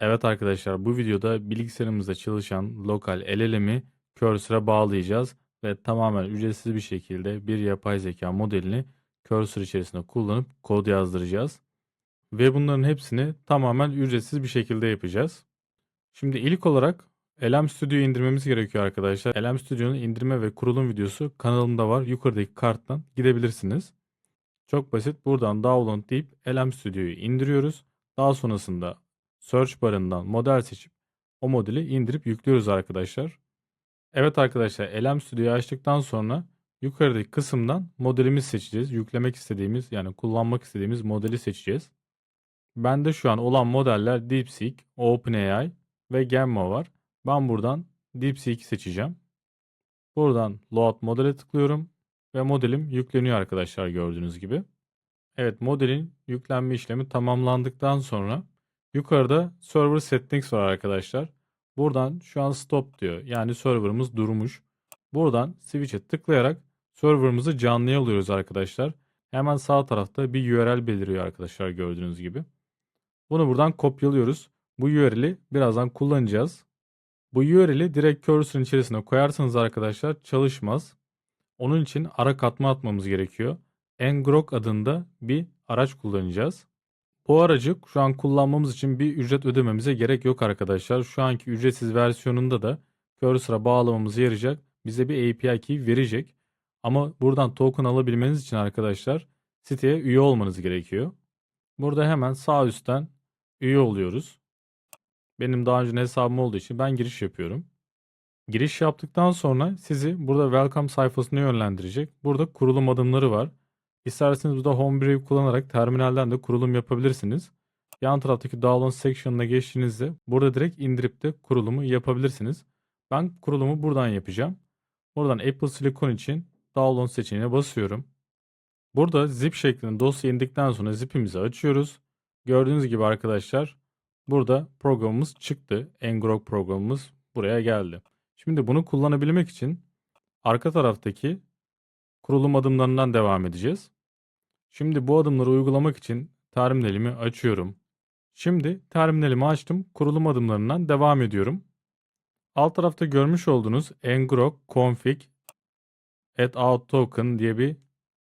Evet arkadaşlar bu videoda bilgisayarımızda çalışan lokal LLM'i Cursor'a bağlayacağız ve tamamen ücretsiz bir şekilde bir yapay zeka modelini Cursor içerisinde kullanıp kod yazdıracağız. Ve bunların hepsini tamamen ücretsiz bir şekilde yapacağız. Şimdi ilk olarak LM Studio'yu indirmemiz gerekiyor arkadaşlar. LM Studio'nun indirme ve kurulum videosu kanalımda var. Yukarıdaki karttan gidebilirsiniz. Çok basit. Buradan download deyip LM Studio'yu indiriyoruz. Daha sonrasında search barından model seçip o modeli indirip yüklüyoruz arkadaşlar. Evet arkadaşlar LM Studio'yu açtıktan sonra yukarıdaki kısımdan modelimizi seçeceğiz. Yüklemek istediğimiz yani kullanmak istediğimiz modeli seçeceğiz. Bende şu an olan modeller DeepSeek, OpenAI ve Gemma var. Ben buradan DeepSeek'i seçeceğim. Buradan Load modele tıklıyorum ve modelim yükleniyor arkadaşlar gördüğünüz gibi. Evet modelin yüklenme işlemi tamamlandıktan sonra yukarıda Server Settings var arkadaşlar. Buradan şu an stop diyor. Yani serverımız durmuş. Buradan switch'e tıklayarak serverımızı canlıya alıyoruz arkadaşlar. Hemen sağ tarafta bir URL beliriyor arkadaşlar gördüğünüz gibi. Bunu buradan kopyalıyoruz. Bu URL'i birazdan kullanacağız. Bu URL'i direkt cursor'ın içerisine koyarsanız arkadaşlar çalışmaz. Onun için ara katma atmamız gerekiyor. Ngrok adında bir araç kullanacağız. Bu aracı şu an kullanmamız için bir ücret ödememize gerek yok arkadaşlar. Şu anki ücretsiz versiyonunda da cursor'a bağlamamıza yarayacak. Bize bir API key verecek. Ama buradan token alabilmeniz için arkadaşlar siteye üye olmanız gerekiyor. Burada hemen sağ üstten üye oluyoruz. Benim daha önce hesabım olduğu için ben giriş yapıyorum. Giriş yaptıktan sonra sizi burada welcome sayfasına yönlendirecek. Burada kurulum adımları var. İsterseniz burada Homebrew kullanarak terminalden de kurulum yapabilirsiniz. Yan taraftaki download section'ına geçtiğinizde burada direkt indirip de kurulumu yapabilirsiniz. Ben kurulumu buradan yapacağım. Buradan Apple Silicon için download seçeneğine basıyorum. Burada zip şeklinde dosya indikten sonra zipimizi açıyoruz. Gördüğünüz gibi arkadaşlar burada programımız çıktı. Ngrok programımız buraya geldi. Şimdi bunu kullanabilmek için arka taraftaki kurulum adımlarından devam edeceğiz. Şimdi bu adımları uygulamak için terminalimi açıyorum. Şimdi terminalimi açtım. Kurulum adımlarından devam ediyorum. Alt tarafta görmüş olduğunuz ngrok config add token diye bir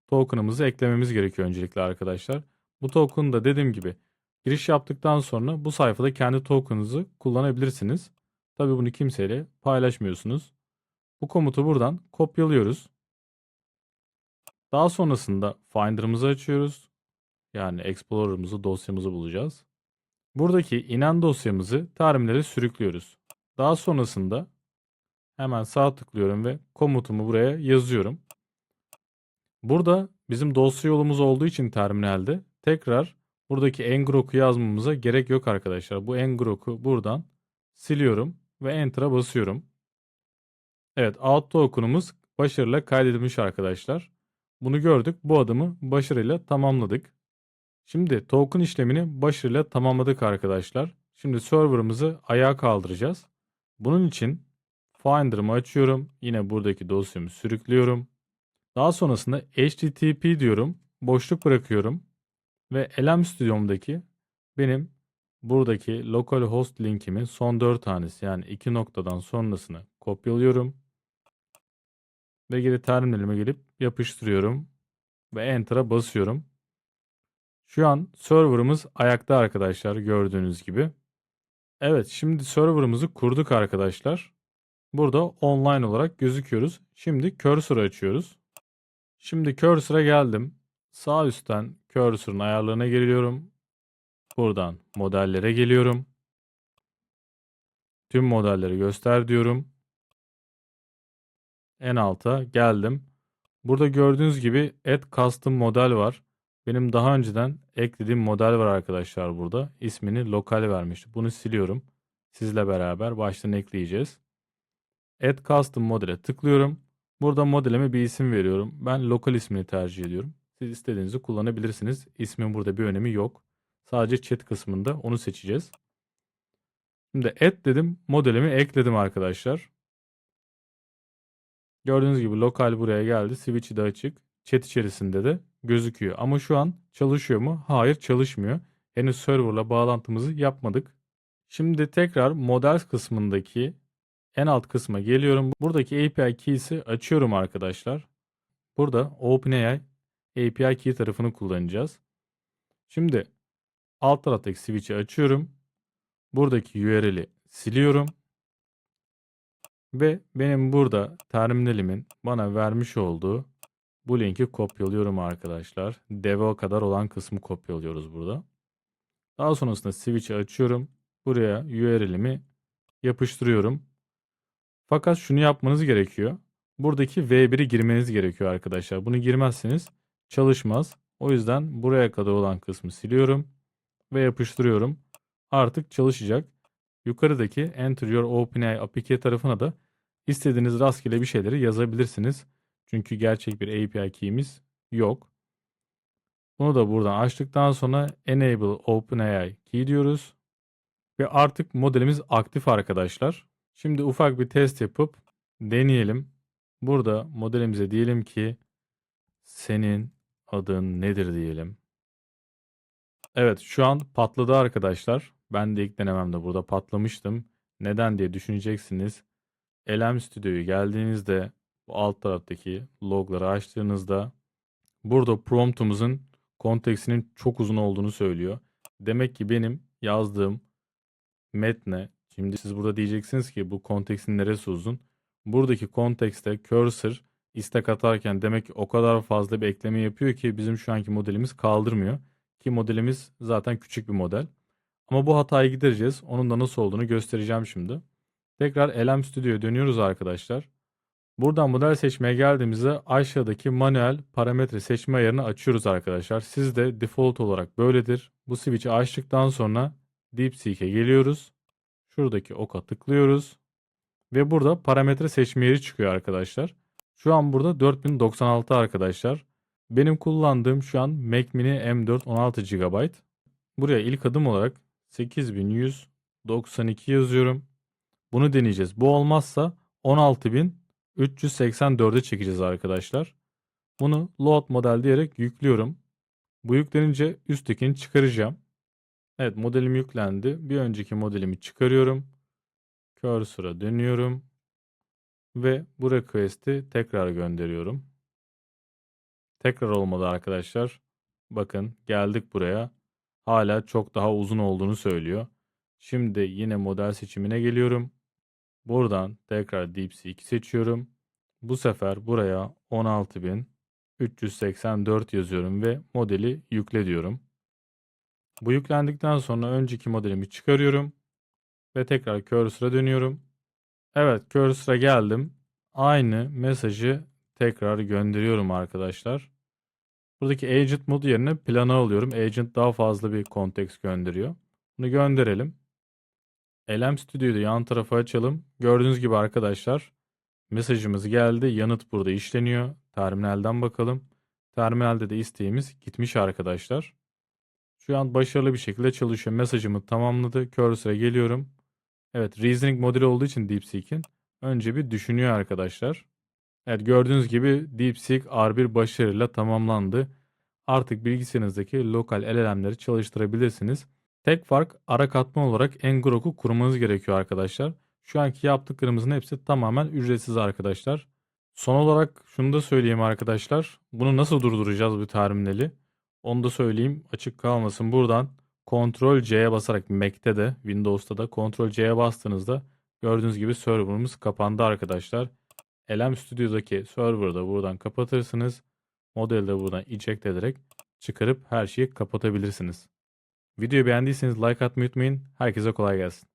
token'ımızı eklememiz gerekiyor öncelikle arkadaşlar. Bu token da dediğim gibi giriş yaptıktan sonra bu sayfada kendi token'ınızı kullanabilirsiniz. Tabi bunu kimseyle paylaşmıyorsunuz. Bu komutu buradan kopyalıyoruz. Daha sonrasında Finder'ımızı açıyoruz. Yani Explorer'ımızı, dosyamızı bulacağız. Buradaki inen dosyamızı terminale sürüklüyoruz. Daha sonrasında hemen sağ tıklıyorum ve komutumu buraya yazıyorum. Burada bizim dosya yolumuz olduğu için terminalde tekrar buradaki ngrok'u yazmamıza gerek yok arkadaşlar. Bu ngrok'u buradan siliyorum ve enter'a basıyorum. Evet out token'umuz başarıyla kaydedilmiş arkadaşlar. Bunu gördük. Bu adımı başarıyla tamamladık. Şimdi token işlemini başarıyla tamamladık arkadaşlar. Şimdi server'ımızı ayağa kaldıracağız. Bunun için Finder'ımı açıyorum. Yine buradaki dosyamı sürüklüyorum. Daha sonrasında HTTP diyorum. Boşluk bırakıyorum. Ve LM Studio'mdaki benim buradaki localhost linkimin son 4 tanesi yani 2 noktadan sonrasını kopyalıyorum. Ve geri terminalime gelip yapıştırıyorum. Ve Enter'a basıyorum. Şu an serverımız ayakta arkadaşlar gördüğünüz gibi. Evet şimdi serverımızı kurduk arkadaşlar. Burada online olarak gözüküyoruz. Şimdi cursor'ı açıyoruz. Şimdi cursor'a geldim. Sağ üstten cursor'ın ayarlarına geliyorum. Buradan modellere geliyorum. Tüm modelleri göster diyorum. En alta geldim. Burada gördüğünüz gibi add custom model var. Benim daha önceden eklediğim model var arkadaşlar burada. İsmini lokal vermişti. Bunu siliyorum. Sizle beraber baştan ekleyeceğiz. Add custom modele tıklıyorum. Burada modelime bir isim veriyorum. Ben lokal ismini tercih ediyorum. Siz istediğinizi kullanabilirsiniz. İsmin burada bir önemi yok. Sadece chat kısmında onu seçeceğiz. Şimdi add dedim. Modelimi ekledim arkadaşlar. Gördüğünüz gibi lokal buraya geldi. Switch'i de açık. Chat içerisinde de gözüküyor. Ama şu an çalışıyor mu? Hayır çalışmıyor. Henüz serverla bağlantımızı yapmadık. Şimdi tekrar Models kısmındaki en alt kısma geliyorum. Buradaki API key'si açıyorum arkadaşlar. Burada OpenAI API key tarafını kullanacağız. Şimdi alt taraftaki switch'i açıyorum. Buradaki URL'i siliyorum. Ve benim burada terminalimin bana vermiş olduğu bu linki kopyalıyorum arkadaşlar. Dev'e kadar olan kısmı kopyalıyoruz burada. Daha sonrasında switch'i açıyorum. Buraya URL'imi yapıştırıyorum. Fakat şunu yapmanız gerekiyor. Buradaki V1'i girmeniz gerekiyor arkadaşlar. Bunu girmezseniz çalışmaz. O yüzden buraya kadar olan kısmı siliyorum ve yapıştırıyorum. Artık çalışacak. Yukarıdaki Enter Your OpenAI API tarafına da istediğiniz rastgele bir şeyleri yazabilirsiniz. Çünkü gerçek bir API key'imiz yok. Bunu da buradan açtıktan sonra Enable OpenAI Key diyoruz. Ve artık modelimiz aktif arkadaşlar. Şimdi ufak bir test yapıp deneyelim. Burada modelimize diyelim ki senin adın nedir diyelim. Evet şu an patladı arkadaşlar. Ben de ilk denememde burada patlamıştım. Neden diye düşüneceksiniz. LM Studio'yu geldiğinizde bu alt taraftaki logları açtığınızda burada promptumuzun konteksinin çok uzun olduğunu söylüyor. Demek ki benim yazdığım metne şimdi siz burada diyeceksiniz ki bu konteksin neresi uzun? Buradaki kontekste cursor istek atarken demek ki o kadar fazla bir ekleme yapıyor ki bizim şu anki modelimiz kaldırmıyor. Ki modelimiz zaten küçük bir model. Ama bu hatayı gidereceğiz. Onun da nasıl olduğunu göstereceğim şimdi. Tekrar LM Studio'ya dönüyoruz arkadaşlar. Buradan model seçmeye geldiğimizde aşağıdaki manuel parametre seçme ayarını açıyoruz arkadaşlar. Siz de default olarak böyledir. Bu switch'i açtıktan sonra DeepSeek'e geliyoruz. Şuradaki oka tıklıyoruz. Ve burada parametre seçme yeri çıkıyor arkadaşlar. Şu an burada 4096 arkadaşlar. Benim kullandığım şu an Mac Mini M4 16 GB. Buraya ilk adım olarak 8192 yazıyorum. Bunu deneyeceğiz. Bu olmazsa 16384'e çekeceğiz arkadaşlar. Bunu load model diyerek yüklüyorum. Bu yüklenince üsttekini çıkaracağım. Evet modelim yüklendi. Bir önceki modelimi çıkarıyorum. Cursor'a dönüyorum. Ve bu request'i tekrar gönderiyorum. Tekrar olmadı arkadaşlar. Bakın geldik buraya. Hala çok daha uzun olduğunu söylüyor. Şimdi yine model seçimine geliyorum. Buradan tekrar DeepSeek seçiyorum. Bu sefer buraya 16384 yazıyorum ve modeli yükle diyorum. Bu yüklendikten sonra önceki modelimi çıkarıyorum ve tekrar cursor'a dönüyorum. Evet cursor'a geldim. Aynı mesajı tekrar gönderiyorum arkadaşlar. Buradaki agent modu yerine plana alıyorum. Agent daha fazla bir kontekst gönderiyor. Bunu gönderelim. LM Studio'yu da yan tarafa açalım. Gördüğünüz gibi arkadaşlar mesajımız geldi. Yanıt burada işleniyor. Terminalden bakalım. Terminalde de isteğimiz gitmiş arkadaşlar. Şu an başarılı bir şekilde çalışıyor. Mesajımı tamamladı. Cursor'a geliyorum. Evet reasoning modeli olduğu için DeepSeek'in önce bir düşünüyor arkadaşlar. Evet gördüğünüz gibi DeepSeek R1 başarıyla tamamlandı. Artık bilgisayarınızdaki lokal LLM'leri çalıştırabilirsiniz. Tek fark ara katman olarak Ngrok'u kurmanız gerekiyor arkadaşlar. Şu anki yaptıklarımızın hepsi tamamen ücretsiz arkadaşlar. Son olarak şunu da söyleyeyim arkadaşlar. Bunu nasıl durduracağız bu terminali? Onu da söyleyeyim açık kalmasın. Buradan Ctrl C'ye basarak Mac'te de Windows'ta da Ctrl C'ye bastığınızda gördüğünüz gibi serverımız kapandı arkadaşlar. LM Studio'daki server'ı da buradan kapatırsınız. Modeli de buradan eject ederek çıkarıp her şeyi kapatabilirsiniz. Videoyu beğendiyseniz like atmayı unutmayın. Herkese kolay gelsin.